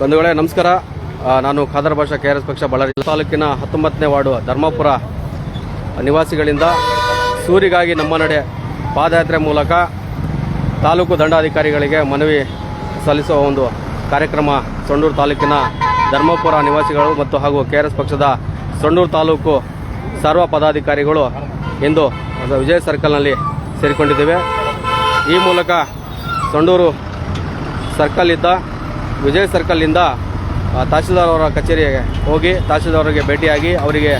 ಬಂಧುಗಳೇ, ನಮಸ್ಕಾರ. ನಾನು ಖಾದರ್ ಭಾಷಾ ಕೆ ಆರ್ ಎಸ್ ಪಕ್ಷ ಬಳ್ಳಾರಿ ತಾಲೂಕಿನ ಹತ್ತೊಂಬತ್ತನೇ ವಾರ್ಡು ಧರ್ಮಪುರ ನಿವಾಸಿಗಳಿಂದ ಸೂರಿಗಾಗಿ ನಮ್ಮ ನಡೆ ಪಾದಯಾತ್ರೆ ಮೂಲಕ ತಾಲೂಕು ದಂಡಾಧಿಕಾರಿಗಳಿಗೆ ಮನವಿ ಸಲ್ಲಿಸುವ ಒಂದು ಕಾರ್ಯಕ್ರಮ ಸೊಂಡೂರು ತಾಲೂಕಿನ ಧರ್ಮಪುರ ನಿವಾಸಿಗಳು ಮತ್ತು ಹಾಗೂ ಕೆ ಪಕ್ಷದ ಸೊಂಡೂರು ತಾಲೂಕು ಸರ್ವ ಪದಾಧಿಕಾರಿಗಳು ಇಂದು ವಿಜಯ ಸರ್ಕಲ್ನಲ್ಲಿ ಸೇರಿಕೊಂಡಿದ್ದೇವೆ. ಈ ಮೂಲಕ ಸೊಂಡೂರು ಸರ್ಕಲ್ ಇದ್ದ ವಿಜಯ್ ಸರ್ಕಲ್ನಿಂದ ತಹಸೀಲ್ದಾರ್ ಅವರ ಕಚೇರಿಗೆ ಹೋಗಿ ತಹಸೀಲ್ದಾರ್ಗೆ ಭೇಟಿಯಾಗಿ ಅವರಿಗೆ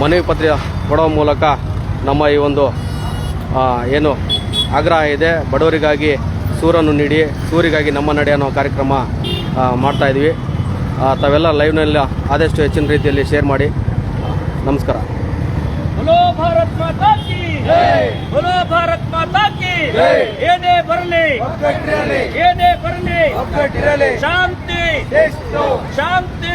ಮನವಿ ಪತ್ರ ಕೊಡೋ ಮೂಲಕ ನಮ್ಮ ಈ ಒಂದು ಏನು ಆಗ್ರಹ ಇದೆ. ಬಡವರಿಗಾಗಿ ಸೂರನ್ನು ನೀಡಿ, ಸೂರಿಗಾಗಿ ನಮ್ಮ ನಡೆ ಅನ್ನೋ ಕಾರ್ಯಕ್ರಮ ಮಾಡ್ತಾಯಿದ್ವಿ ತಾವೆಲ್ಲ ಲೈವ್ನೆಲ್ಲ ಆದಷ್ಟು ಹೆಚ್ಚಿನ ರೀತಿಯಲ್ಲಿ ಶೇರ್ ಮಾಡಿ. ನಮಸ್ಕಾರ. ಹಲೋ, ಭಾರತ್ ಮಾತಾ ಬಲೋ ಭಾರತ್ ಮಾತಾ ಕಿ ಏನೇ ಬರಲಿ ಏನೇ ಬರಲಿ ಶಾಂತಿ. ಶಾಂತಿ.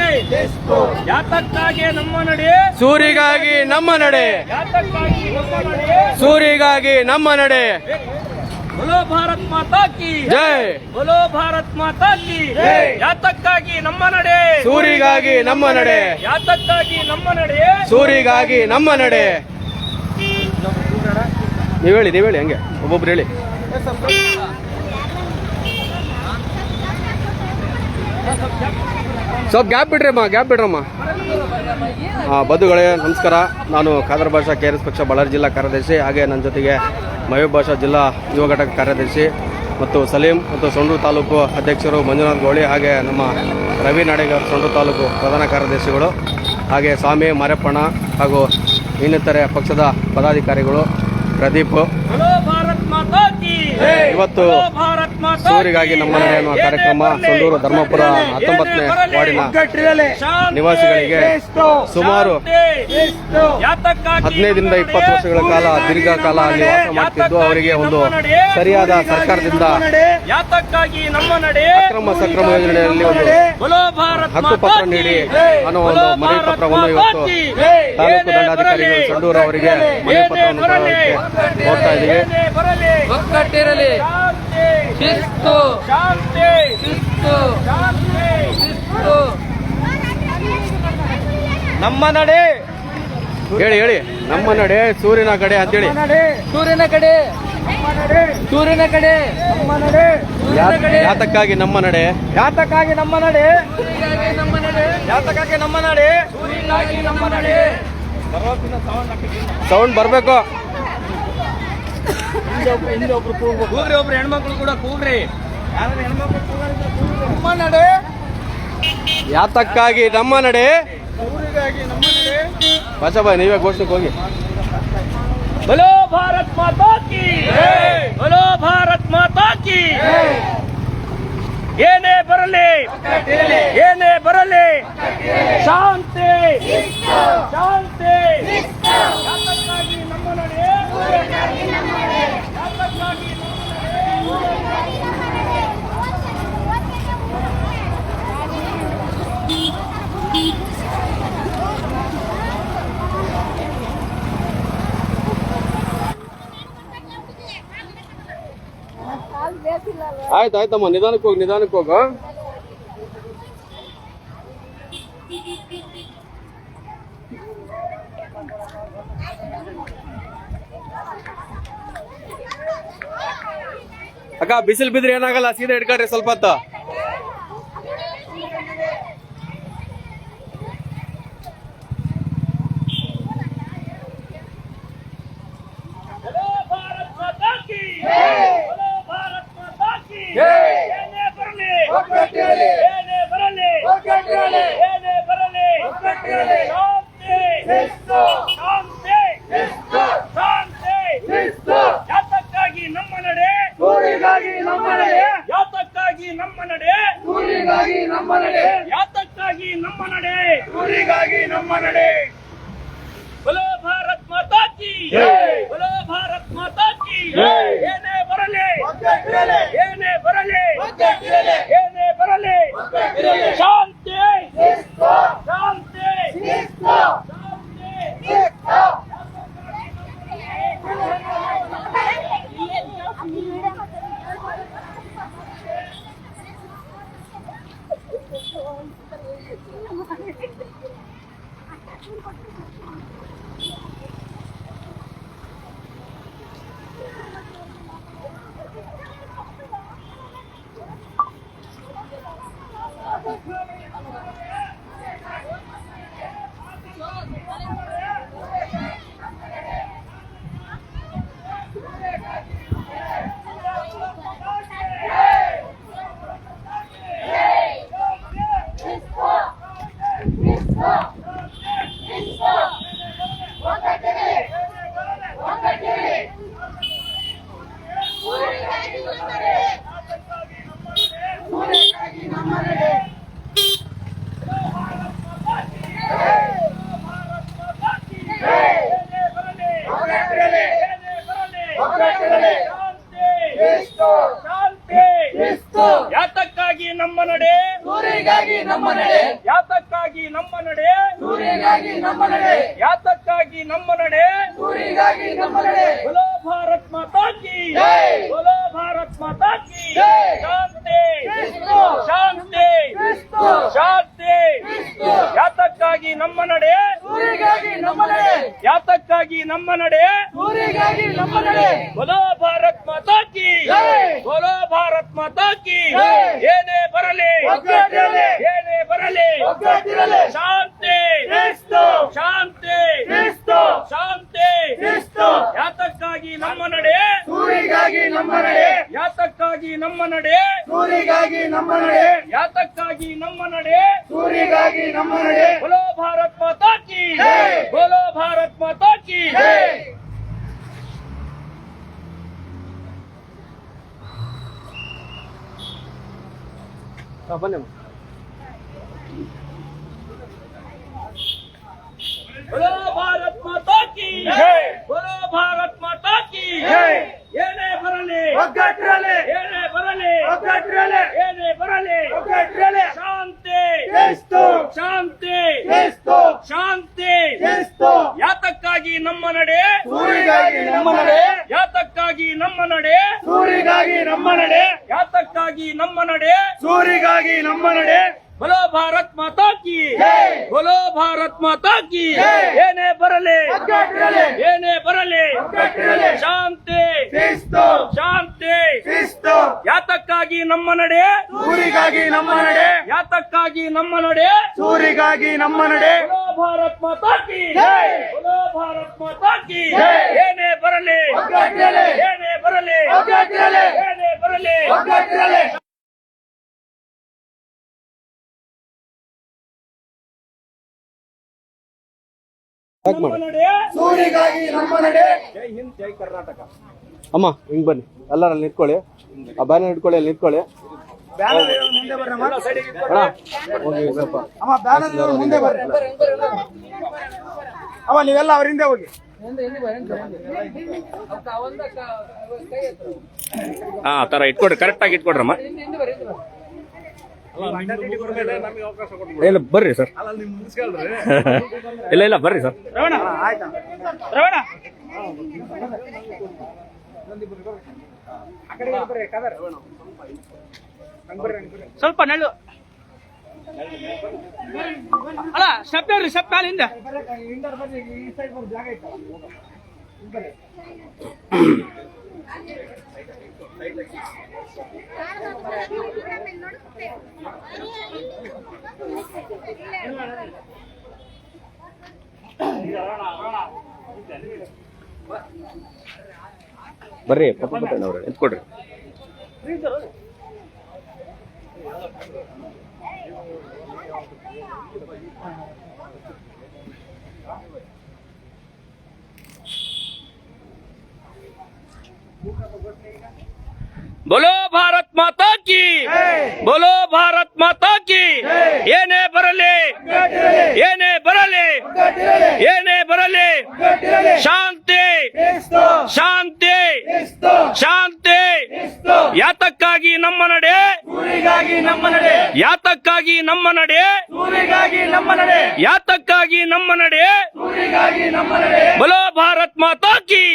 ಯಾತಕ್ಕಾಗಿ ನಮ್ಮ ನಡೆ? ಸೂರಿಗಾಗಿ ನಮ್ಮ ನಡೆ. ಯಾತಕ್ಕಾಗಿ ನಮ್ಮ ನಡೆ? ಸೂರಿಗಾಗಿ ನಮ್ಮ ನಡೆ. ಬಲೋ ಭಾರತ್ ಮಾತಾ ಕಿ. ಜೈ. ಬಲೋ ಭಾರತ್ ಮಾತಾ ಕಿ. ಯಾತಕ್ಕಾಗಿ ನಮ್ಮ ನಡೆ? ಸೂರಿಗಾಗಿ ನಮ್ಮ ನಡೆ. ಯಾತಕ್ಕಾಗಿ ನಮ್ಮ ನಡೆ? ಸೂರಿಗಾಗಿ ನಮ್ಮ ನಡೆ. ನೀವು ಹೇಳಿ ನೀವು ಹೇಳಿ ಹಂಗೆ. ಒಬ್ಬೊಬ್ರು ಹೇಳಿ. ಸ್ವಲ್ಪ ಗ್ಯಾಪ್ ಬಿಡ್ರಿ ಅಮ್ಮ ಗ್ಯಾಪ್ ಬಿಡ್ರಮ್ಮ. ಆ, ಬಂಧುಗಳೇ ನಮಸ್ಕಾರ. ನಾನು ಖಾದರ್ ಭಾಷಾ ಕೆ ಆರ್ ಎಸ್ ಪಕ್ಷ ಬಳ್ಳಾರಿ ಜಿಲ್ಲಾ ಕಾರ್ಯದರ್ಶಿ ಹಾಗೆ ನನ್ನ ಜೊತೆಗೆ ಮಯೂರ್ ಭಾಷಾ ಜಿಲ್ಲಾ ಯುವ ಘಟಕ ಕಾರ್ಯದರ್ಶಿ ಮತ್ತು ಸಲೀಂ ಮತ್ತು ಸೊಂಡೂರು ತಾಲೂಕು ಅಧ್ಯಕ್ಷರು ಮಂಜುನಾಥ್ ಗೋಳಿ ಹಾಗೆ ನಮ್ಮ ರವಿ ನಾಡೇಗರ್ ಸೊಂಡೂರು ತಾಲೂಕು ಪ್ರಧಾನ ಕಾರ್ಯದರ್ಶಿಗಳು ಹಾಗೆ ಸ್ವಾಮಿ ಮಾರಪ್ಪಣ್ಣ ಹಾಗೂ ಇನ್ನಿತರೆ ಪಕ್ಷದ ಪದಾಧಿಕಾರಿಗಳು પ્રદીપ. ભારત માતા કી. ಇವತ್ತು ಸೂರಿಗಾಗಿ ನಮ್ಮ ಮನೆ ಕಾರ್ಯಕ್ರಮ ಸಂದೂರು ಧರ್ಮಪುರ ಹತ್ತೊಂಬತ್ತನೇ ವಾರ್ಡಿನ ನಿವಾಸಿಗಳಿಗೆ ಸುಮಾರು ಹದಿನೈದರಿಂದ ಇಪ್ಪತ್ತು ವರ್ಷಗಳ ಕಾಲ, ದೀರ್ಘಕಾಲ ಅಲ್ಲಿ ವಾಸ ಅವರಿಗೆ ಒಂದು ಸರಿಯಾದ ಸರ್ಕಾರದಿಂದ ಅಕ್ರಮ ಸಕ್ರಮ ಯೋಜನೆಯಲ್ಲಿ ಒಂದು ಹಕ್ಕುಪತ್ರ ನೀಡಿ ಅನ್ನೋ ಒಂದು ಮನೆ ಪತ್ರವನ್ನು ಇವತ್ತು ತಾಲೂಕು ದಂಡಾಧಿಕಾರಿಗಳು ಸಂಡೂರು ಅವರಿಗೆ ಮನೆ ಪತ್ರವನ್ನು ಹೋಗ್ತಾ ಇದ್ದೀವಿ. ಶಾಂತಿ. ಶಿಸ್ತು. ಶಾಂತಿ. ಶಿಸ್ತು. ಶಿಸ್ತು. ನಮ್ಮ ನಡೆ. ಹೇಳಿ ಹೇಳಿ. ನಮ್ಮ ನಡೆ ಸೂರ್ಯನ ಕಡೆ ಅಂತೇಳಿ. ಸೂರ್ಯನ ಕಡೆ. ಸೂರ್ಯನ ಕಡೆ. ಯಾ- ಯಾತಕ್ಕಾಗಿ ನಮ್ಮ ನಡೆ? ಯಾತಕ್ಕಾಗಿ ನಮ್ಮ ನಡೆ? ನಮ್ಮ ನಡೆ. ಯಾತಕ್ಕಾಗಿ ನಮ್ಮ ನಡೆ? ನಮ್ಮ ನಡೆ. ಸೌಂಡ್ ಬರಬೇಕು. ಒಬ್ರು ಕೂಗ್ರಿ ಒಬ್ರು ಹೆಣ್ಮಕ್ಳು ಕೂಡ ಕೂಗ್ರಿ. ನಮ್ಮ ನಡೆ. ಯಾತಕ್ಕಾಗಿ ನಮ್ಮ ನಡೆ? ಬಸಬ ನೀವೇ ಘೋಷಣೆಗೆ ಹೋಗಿ. ಬಲೋ ಭಾರತ್ ಮಾತಾ ಕಿ ಬಲೋ ಭಾರತ್ ಮಾತಾ ಕಿ ಏನೇ ಬರಲಿ ಏನೇ ಬರಲಿ ಶಾಂತಿ ಶಾಂತಿ. ನಮ್ಮ ನಡೆ. ಆಯ್ತು ಆಯ್ತಮ್ಮ ನಿಧಾನಕ್ಕೆ ಹೋಗಿ ನಿಧಾನಕ್ಕೆ ಹೋಗ ಅಕ್ಕ ಬಿಸಿಲು ಬಿದ್ರೆ ಏನಾಗಲ್ಲ ಸೀದಾ ಹಿಡ್ಕೊಳ್ರಿ ಸ್ವಲ್ಪ ಹೊತ್ತು. ಊರಿಗಾಗಿ ನಮ್ಮ ನಡೆ. ಬಲೋ ಭಾರತ್ ಮಾತಾ ಕಿ ಬಲೋ ಭಾರತ್ ಮಾತಾ ಕಿ ಏನೇ ಬರಲಿ. ಏನೇ ಬರಲಿ. ಏನೇ ಬರಲಿ. ಶಾಂತಿ. ಶಾಂತಿ. ನಮ್ಮ ನಡೆ ಯಾತಕ್ಕಾಗಿ ನಮ್ಮ ನಡೆ ದೂರಿಗಾಗಿ ನಮ್ಮ ನಡೆ ಬೋಲೋ ಭಾರತ್ ಮಾತಾ ಕಿ ಜೈ ಬೋಲೋ ಭಾರತ್ ಮಾತಾ ಕಿ ಜೈ ಶಾಂತಿ ಶಾಂತಿ ಶಾಂತಿ ಯಾತ ಊರಿಗಾಗಿ ನಮ್ಮ ನಡೆ. ಊರಿಗಾಗಿ ನಮ್ಮ ನಡೆ. ಯಾತಕ್ಕಾಗಿ ನಮ್ಮ ನಡೆ. ಊರಿಗಾಗಿ ನಮ್ಮ ನಡೆ. ಬೋಲೋ ಭಾರತ್ ಮಾತಾ ಕಿ. ಜೈ. ಬೋಲೋ ಭಾರತ್ ಮಾತಾ ಕಿ. ಏನೇ ಬರಲಿ. ಒಗ್ಗಟ್ಟಿರಲಿ. ಏನೇ ಬರಲಿ. ಒಗ್ಗಟ್ಟಿರಲಿ. ಶಾಂತಿ. ಕ್ರಿಸ್ತು. ಶಾಂತಿ. ಕ್ರಿಸ್ತು. ಶಾಂತಿ. ಕ್ರಿಸ್ತು. ಯಾತಕ್ಕಾಗಿ ನಮ್ಮ ನಡೆ. ಊರಿಗಾಗಿ ನಮ್ಮ ನಡೆ. ಯಾತಕ್ಕಾಗಿ ನಮ್ಮ ನಡೆ. ಊರಿಗಾಗಿ ನಮ್ಮ ನಡೆ. ಯಾತಕ್ಕ ಸೂರಿಗಾಗಿ ನಮ್ಮ ನಡೆ ಸೂರಿಗಾಗಿ ನಮ್ಮ ನಡೆ ಬೋಲೋ ಭಾರತ್ ಮಾತಾ ಕಿ ಬೋಲೋ ಭಾರತ್ ಮಾತಾ ಕಿ ಬನ್ನಿ ಬೋಲೋ ಭಾರತ್ ಮಾತಾ ಕಿ ಬೋಲೋ ಭಾರತ್ ಮಾತಾ ಕಿ ಏನೇ ಬರಲಿ ಒಗ್ಗಟ್ಟರಲ್ಲಿ ನಡೆ ಸೂರಿಗಾಗಿ ನಮ್ಮ ನಡೆ ಬಲೋ ಭಾರತ್ ಮಾತಾ ಕಿ. ಬಲೋ ಭಾರತ್ ಮಾತಾ ಕಿ. ಏನೇ ಬರಲಿ. ಏನೇ ಬರಲಿ. ಶಾಂತಿ. ಶಾಂತಿ. ಯಾತಕ್ಕಾಗಿ ನಮ್ಮ ನಡೆ ಸೂರಿಗಾಗಿ ನಮ್ಮ ನಡೆ ಯಾತಕ್ಕಾಗಿ ನಮ್ಮ ನಡೆ ಸೂರಿಗಾಗಿ ನಮ್ಮ ನಡೆ ಭಾರತ್ ಮಾತಾ ಕಿ. ಭಾರತ್ ಮಾತಾ ಕಿ. ಏನೇ ಬರಲಿ. ಏನೇ ಬರಲಿ. ಏನೇ ಬರಲಿ. ಜೈ ಹಿಂದ್ ಜೈ ಕರ್ನಾಟಕ. ಅಮ್ಮ ಹಿಂಗ್ ಬನ್ನಿ. ಎಲ್ಲರಲ್ಲಿ ನಿಂತ್ಕೊಳ್ಳಿ. ಆ ಬ್ಯಾನರ್ ಇಟ್ಕೊಳ್ಳಿ ಅಲ್ಲಿ ನಿಂತ್ಕೊಳ್ಳಿ. ಮುಂದೆ ಬರ್ರಮ್ಮ ಅಣ್ಣ ಹೋಗಿ ಸ್ವಲ್ಪ ಅಮ್ಮ ಬ್ಯಾನರ್ ಮುಂದೆ ಬರ್ರಿ. ಅಮ್ಮ ನೀವೆಲ್ಲ ಅವ್ರ ಹಿಂದೆ ಹೋಗಿ. ಹಾ ತರ ಇಟ್ಕೊಡ್ರಿ. ಕರೆಕ್ಟ್ ಆಗಿ ಇಟ್ಕೊಡ್ರಮ್ಮ ಇಲ್ಲ ಬರ್ರಿ ಸರ್. ಇಲ್ಲ ಇಲ್ಲ ಬರ್ರಿ ಸರ್. ಸ್ವಲ್ಪ ನೆಳ್ಳು. ಅಲ್ಲ ಸ್ಟೆಪ್ ಹೇಳ್ರಿ ಸ್ಟೆಪ್ ಬರ್ರಿ ಈ ಸೈಡ್ ಬರ್ರಿ ಪಪ್ಪ ಅವ್ರೆ ಎತ್ಕೊಡ್ರಿ. ಬೋಲೋ ಭಾರತ್ ಮಾತಾ ಕಿ! ಬೋಲೋ ಭಾರತ್ ಮಾತಾ ಕಿ! ಏನೇ ಬರಲಿ ಏನೇ ಬರಲಿ ಏನೇ ಬರಲಿ, ಶಾಂತಿ ಶಾಂತಿ ಶಾಂತಿ! ಯಾತಕ್ಕಾಗಿ ನಮ್ಮ ನಡೆ? ನಮ್ಮ ನಡೆ ಯಾತಕ್ಕಾಗಿ ನಮ್ಮ ನಡೆ? ನಮ್ಮ ನಡೆ ಯಾತಕ್ಕಾಗಿ ನಮ್ಮ ನಡೆ? ನಮ್ಮ ಬೋಲೋ ಭಾರತ್ ಮಾತಾ ಕಿ!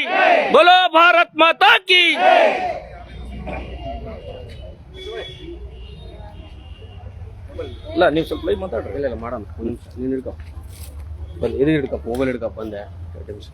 ಬೋಲೋ ಭಾರತ್ ಮಾತಾ ಕಿ! ಇಲ್ಲ, ನೀವು ಸ್ವಲ್ಪ ಲೈವ್ ಮಾತಾಡ್ರಿ. ಇಲ್ಲ ಇಲ್ಲ ಮಾಡೋಣ ಒಂದು ನಿಮಿಷ ನೀನು ಹಿಡ್ಕೊ. ಬಂದು, ಇದು ಹಿಡ್ಕಪ್ಪ ಮೊಬೈಲ್ ಹಿಡ್ಕಪ್ಪ ಬಂದೆ. ಎರಡು ನಿಮಿಷ.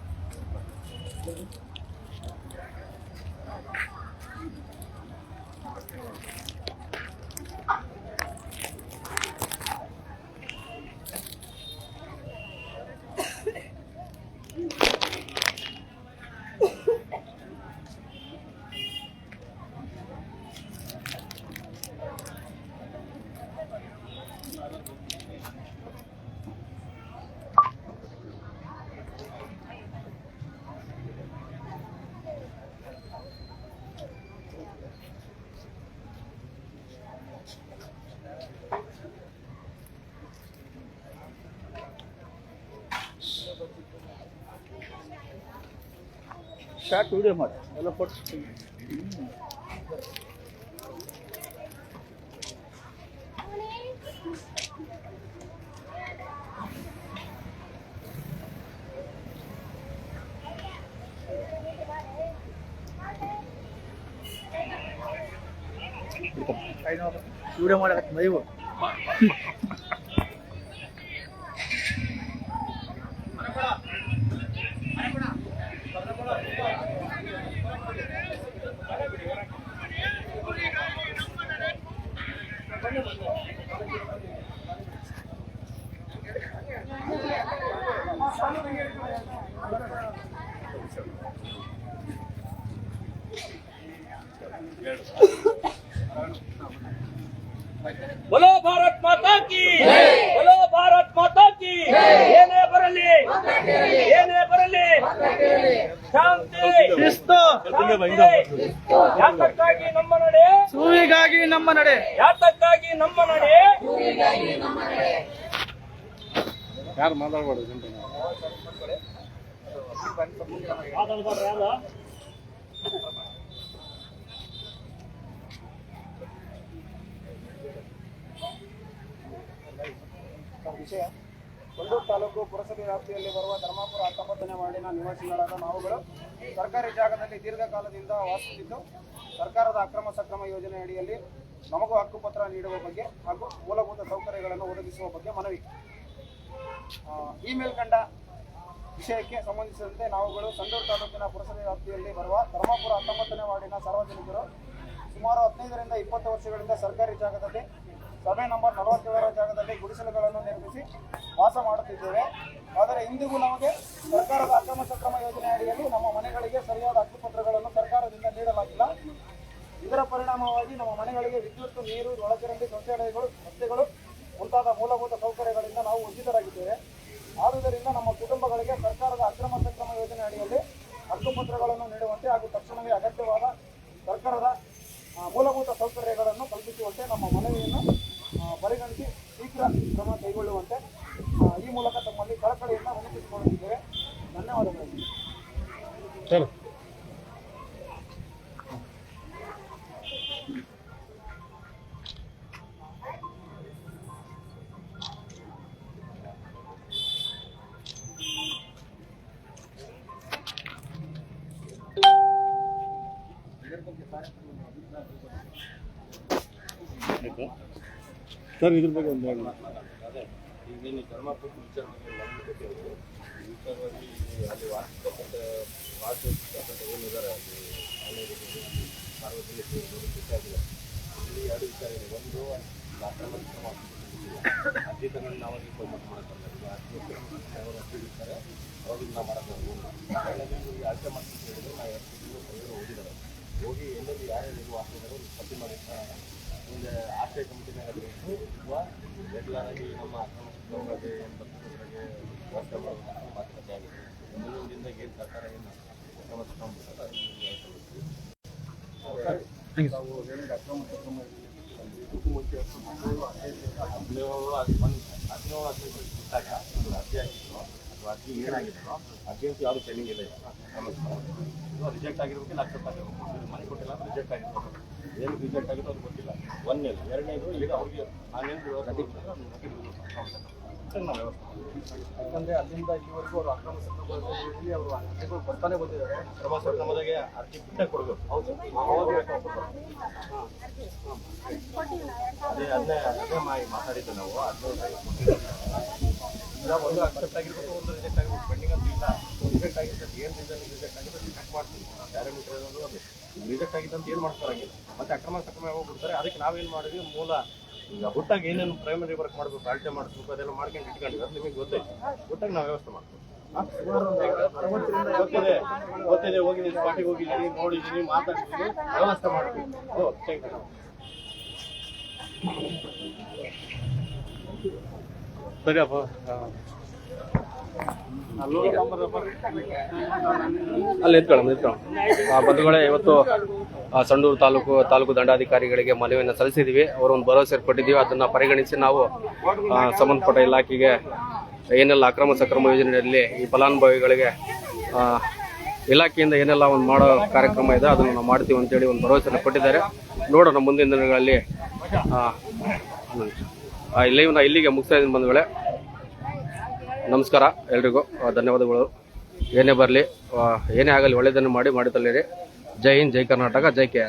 ಶಾರ್ಟ್ ವಿಡಿಯೋ ಮಾಡಿ ಎಲ್ಲ ಫೋಟೋ ವಿಡಿಯೋ ಮಾಡಕ್ಕೆ ಮೈವು ಬಲೋ ಭಾರತ್ ಮಾತಾ ಕಿ ಬಲೋ ಭಾರತ್ ಮಾತಾ ಕಿ ಏನೇ ಬರಲಿ ಏನೇ ಬರಲಿ ಶಾಂತಿ. ಯಾತಕ್ಕಾಗಿ ನಮ್ಮ ನಡೆ? ಸೂವಿಗಾಗಿ ನಮ್ಮ ನಡೆ. ಯಾತಕ್ಕಾಗಿ ನಮ್ಮ ನಡೆ? ಯಾರು ಮಾತಾಡಬಾರ್ದು ವಿಷಯ. ಕೊಂಡೂರು ತಾಲೂಕು ಪುರಸಭೆ ವ್ಯಾಪ್ತಿಯಲ್ಲಿ ಬರುವ ಧರ್ಮಾಪುರ ಹತ್ತೊಂಬತ್ತನೇ ವಾರ್ಡಿನ ನಿವಾಸಿಗಳಾದ ನಾವುಗಳು ಸರ್ಕಾರಿ ಜಾಗದಲ್ಲಿ ದೀರ್ಘಕಾಲದಿಂದ ವಾಸಿಸುತ್ತಿದ್ದು, ಸರ್ಕಾರದ ಅಕ್ರಮ ಸಕ್ರಮ ಯೋಜನೆ ಅಡಿಯಲ್ಲಿ ನಮಗೂ ಹಕ್ಕುಪತ್ರ ನೀಡುವ ಬಗ್ಗೆ ಹಾಗೂ ಮೂಲಭೂತ ಸೌಕರ್ಯಗಳನ್ನು ಒದಗಿಸುವ ಬಗ್ಗೆ ಮನವಿ. ಈ ಮೇಲ್ಕಂಡ ವಿಷಯಕ್ಕೆ ಸಂಬಂಧಿಸಿದಂತೆ ನಾವುಗಳು ಸಂಡೂರು ತಾಲೂಕಿನ ಪುರಸಭೆ ವ್ಯಾಪ್ತಿಯಲ್ಲಿ ಬರುವ ಧರ್ಮಾಪುರ ಹತ್ತೊಂಬತ್ತನೇ ವಾರ್ಡಿನ ಸಾರ್ವಜನಿಕರು ಸುಮಾರು ಹದಿನೈದರಿಂದ ಇಪ್ಪತ್ತು ವರ್ಷಗಳಿಂದ ಸರ್ಕಾರಿ ಜಾಗದಲ್ಲಿ ಸಭೆ ನಂಬರ್ ನಲವತ್ತೇಳರ ಜಾಗದಲ್ಲಿ ಗುಡಿಸಲುಗಳನ್ನು ನಿರ್ಮಿಸಿ ವಾಸ ಮಾಡುತ್ತಿದ್ದೇವೆ. ಆದರೆ ಇಂದಿಗೂ ನಮಗೆ ಸರ್ಕಾರದ ಅಕ್ರಮ ಸಕ್ರಮ ಯೋಜನೆ ಅಡಿಯಲ್ಲಿ ನಮ್ಮ ಮನೆಗಳಿಗೆ ಸರಿಯಾದ ಹಕ್ಕುಪತ್ರಗಳನ್ನು ಸರ್ಕಾರದಿಂದ ನೀಡಲಾಗಿಲ್ಲ. ಇದರ ಪರಿಣಾಮವಾಗಿ ನಮ್ಮ ಮನೆಗಳಿಗೆ ವಿದ್ಯುತ್, ನೀರು, ಒಳಚರಂಡಿ ಶೌಚಾಲಯಗಳು, ರಸ್ತೆಗಳು ಮುಂತಾದ ಮೂಲಭೂತ ಸೌಕರ್ಯಗಳಿಂದ ನಾವು ವಂಚಿತರಾಗಿದ್ದೇವೆ. ಆದುದರಿಂದ ನಮ್ಮ ಕುಟುಂಬಗಳಿಗೆ ಸರ್ಕಾರದ ಅಕ್ರಮ ಸಕ್ರಮ ಯೋಜನೆ ಅಡಿಯಲ್ಲಿ ಹಕ್ಕುಪತ್ರಗಳನ್ನು ನೀಡುವಂತೆ ಹಾಗೂ ತಕ್ಷಣವೇ ಸರ್, ಇದ್ರ ಬಗ್ಗೆ ಒಂದು ಹೇಳಿ. ಈಗೇನು ಧರ್ಮಪುರ ನೀವು ವಿಚಾರವಾಗಿ ಅಲ್ಲಿ ಅಲ್ಲಿ ಇಲ್ಲಿ ಎರಡು ವಿಚಾರ ಇದೆ ಒಂದು ಅಕ್ರಮ ಕ್ರಮ ಅರ್ಜಿ ತಗೊಂಡು ನಾವು ಅದಕ್ಕೆ ಫೋಕಸ್ ಮಾಡೋಕ್ಕಲ್ಲ ಈಗ ಅರ್ಜಿ ಅವರು ನಾವು ಮಾಡೋದು ಎರಡನೇ ಈಗ ಹೇಳಿದ್ರೆ ನಾವು ಎರಡು ಹೋಗಿ ಪಟ್ಟಿ ಮಾಡಿ ಮುಂದೆ ಆಶ್ರಯ ಕಮಿಟಿನಾಗ ಅಥವಾ ರೆಗ್ಯುಲರ್ ಆಗಿ ನಮ್ಮ ಅಕ್ರಮ ಬಗ್ಗೆ ಬರ್ತದೆ ವ್ಯವಸ್ಥೆ ಮಾಡೋದು ಮಾತುಕತೆ ಆಗಿದೆ ಮುಂದಿನ ದಿನದಾಗ ಏನು ಸರ್ಕಾರ ಏನು ಅಕ್ರಮ ಸಕ್ರಮ ತಾವು ಹೇಳಿದ ಅಕ್ರಮ ಸಕ್ರಮ ಹದಿನೇಳು ಹದಿನೇಳು ಹದಿನೈದು ಬಿಟ್ಟಾಗ ಒಂದು ಅರ್ಜಿ ಆಗಿದ್ರು ಅಥವಾ ಅರ್ಜಿ ಏನಾಗಿದ್ರು ಅರ್ಜಿ ಅಂತ ಯಾವುದು ಪೆಂಡಿಂಗ್ ಇಲ್ಲ ಈಗ ಅಕ್ರಮ ಸಕ್ರಮ. ಇದು ರಿಜೆಕ್ಟ್ ಆಗಿರೋಕ್ಕೆ ಅಕ್ಸೆಪ್ಟ್ ಆಗಿರ್ಬೇಕು ಮನೆ ಕೊಟ್ಟಿಲ್ಲ ರಿಜೆಕ್ಟ್ ಆಗಿರ್ಬೇಕು ಏನು ರಿಜೆಕ್ಟ್ ಆಗುತ್ತೋ ಅದು ಗೊತ್ತಿಲ್ಲ ಒಂದನೇದು ಎರಡನೇದು ಈಗ ಅವ್ರಿಗೆ ನಾನೇನು. ಯಾಕಂದ್ರೆ ಅಲ್ಲಿಂದ ಇಲ್ಲಿವರೆಗೂ ಅವರು ಅಕ್ರಮ ಸಂದರ್ಭದಲ್ಲಿ ಅವರು ಅರ್ಜಿಗಳು ಬರ್ತಾನೆ ಬಂದಿದ್ದಾರೆ ಅರ್ಜಿ ಬಿಟ್ಟೆ ಕೊಡಬೇಕು ಹೌದು. ಅದೇ ಅದನ್ನೇ ಅದೇ ಮಾತಾಡಿದ್ದು ನಾವು ಈಗ ಒಂದು ಅಕ್ಸೆಪ್ಟ್ ಆಗಿರ್ಬೇಕು, ಒಂದು ರಿಜೆಕ್ಟ್ ಆಗಿರ್ಬೇಕು. ಪೆಂಡಿಂಗ್ ಅಂತ ಇಲ್ಲ. ರಿಜೆಕ್ಟ್ ಆಗಿರ್ತದೆ ಏನು ರೀಸನ್ ರಿಜೆಕ್ಟ್ ಆಗಿದೆ ಚೆಕ್ ಮಾಡ್ತೀವಿ. ಪ್ಯಾರಾಮೀಟರ್ ಅನ್ನೋದು ಅದು. ರಿಜೆಕ್ಟ್ ಆಗಿದೆ ಅಂತ ಏನು ಮಾಡ್ತಾರಾಗಿಲ್ಲ ಮತ್ತೆ ಅಕ್ರಮ ಸಕ್ರಮ ಯಾವಾಗ ಬಿಡ್ತಾರೆ? ಅದಕ್ಕೆ ನಾವೇನು ಮಾಡಿದ್ವಿ? ಮೂಲ ಈಗ ಹುಟ್ಟಾಗ ಏನೇನು ಪ್ರೈಮರಿ ವರ್ಕ್ ಮಾಡಬೇಕು ಅಳತೆ ಮಾಡಿಸ್ಬೇಕು, ಅದೆಲ್ಲ ಮಾಡ್ಕೊಂಡು ಇಟ್ಕೊಂಡಿದ್ರೆ ಅದು ನಿಮಗೆ ಗೊತ್ತೈತೆ ಹುಟ್ಟಾಗ ನಾವು ವ್ಯವಸ್ಥೆ ಮಾಡ್ತೀವಿ? ಗೊತ್ತಿದೆ ಗೊತ್ತಿದೆ ಹೋಗಿದ್ದೀನಿ ಪಾರ್ಟಿಗೆ ಹೋಗಿದ್ದೀನಿ, ನೋಡಿದ್ದೀನಿ, ಮಾತಾಡಿದ್ದೀನಿ, ವ್ಯವಸ್ಥೆ ಮಾಡ್ತೀವಿ. ಓ ಥ್ಯಾಂಕ್ ಯು ಸರಿಯಪ್ಪ ಅಲ್ಲಿ ನಿಂತ್ಕೊಳ್ಳ ನಿಂತ್ಕೊಳ್ಳ ಆ ಬಂಧುಗಳೇ ಇವತ್ತು ಆ, ಸಂಡೂರು ತಾಲೂಕು ತಾಲೂಕು ದಂಡಾಧಿಕಾರಿಗಳಿಗೆ ಮನವಿಯನ್ನು ಸಲ್ಲಿಸಿದ್ದೀವಿ ಅವರು ಒಂದು ಭರವಸೆ ಕೊಟ್ಟಿದ್ದೀವಿ ಅದನ್ನು ಪರಿಗಣಿಸಿ ನಾವು ಸಂಬಂಧಪಟ್ಟ ಇಲಾಖೆಗೆ ಏನೆಲ್ಲ ಅಕ್ರಮ ಸಕ್ರಮ ಯೋಜನೆಯಲ್ಲಿ ಈ ಫಲಾನುಭವಿಗಳಿಗೆ ಆ, ಇಲಾಖೆಯಿಂದ ಏನೆಲ್ಲ ಒಂದು ಮಾಡೋ ಕಾರ್ಯಕ್ರಮ ಇದೆ ಅದನ್ನು ನಾವು ಮಾಡ್ತೀವಿ ಅಂತೇಳಿ ಒಂದು ಭರವಸೆಯನ್ನು ಕೊಟ್ಟಿದ್ದಾರೆ. ನೋಡೋಣ ಮುಂದಿನ ದಿನಗಳಲ್ಲಿ ಆ, ಆ, ಇಲ್ಲಿ ನಾ ಇಲ್ಲಿಗೆ ಮುಗಿಸ್ತಾ ಇದ್ದೀನಿ ಬಂಧುಗಳೇ. ನಮಸ್ಕಾರ ಎಲ್ರಿಗೂ. ಧನ್ಯವಾದಗಳು. ಏನೇ ಬರಲಿ ಏನೇ ಆಗಲಿ ಒಳ್ಳೆಯದನ್ನು ಮಾಡಿ ಮಾಡಿ ತಲ್ಲಿರಿ ಜೈ ಹಿಂದ್ ಜೈ ಕರ್ನಾಟಕ ಜೈ ಕೆ